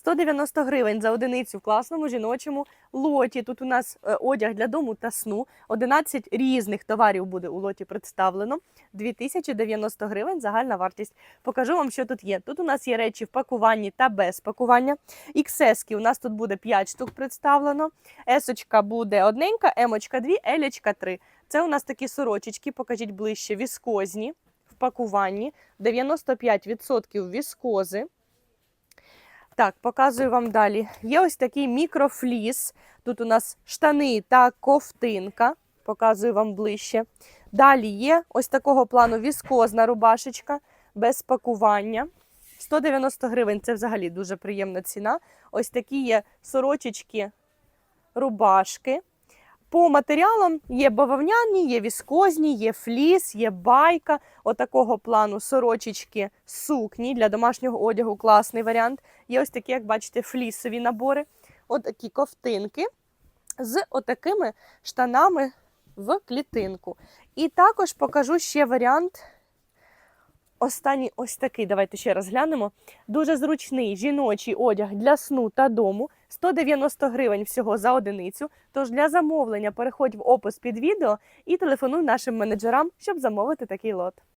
190 гривень за одиницю в класному жіночому лоті. Тут у нас е, одяг для дому та сну. 11 різних товарів буде у лоті представлено. 2090 гривень загальна вартість. Покажу вам, що тут є. Тут у нас є речі в пакуванні та без пакування. XS у нас тут буде 5 штук представлено. Есочка буде одненька, емочка 2, елечка 3. Це у нас такі сорочечки, покажіть ближче, віскозні в пакуванні. 95% віскози. Так, показую вам далі. Є ось такий мікрофліс. Тут у нас штани та ковтинка. Показую вам ближче. Далі є ось такого плану віскозна рубашечка без пакування. 190 гривень це взагалі дуже приємна ціна. Ось такі є сорочечки, рубашки. По матеріалам є бавовняні, є віскозні, є фліс, є байка. Отакого плану сорочечки, сукні для домашнього одягу класний варіант. Є ось такі, як бачите, флісові набори. Отакі ковтинки з отакими штанами в клітинку. І також покажу ще варіант. Останній ось такий. Давайте ще раз глянемо. Дуже зручний жіночий одяг для сну та дому. 190 гривень всього за одиницю. Тож для замовлення переходь в опис під відео і телефонуй нашим менеджерам, щоб замовити такий лот.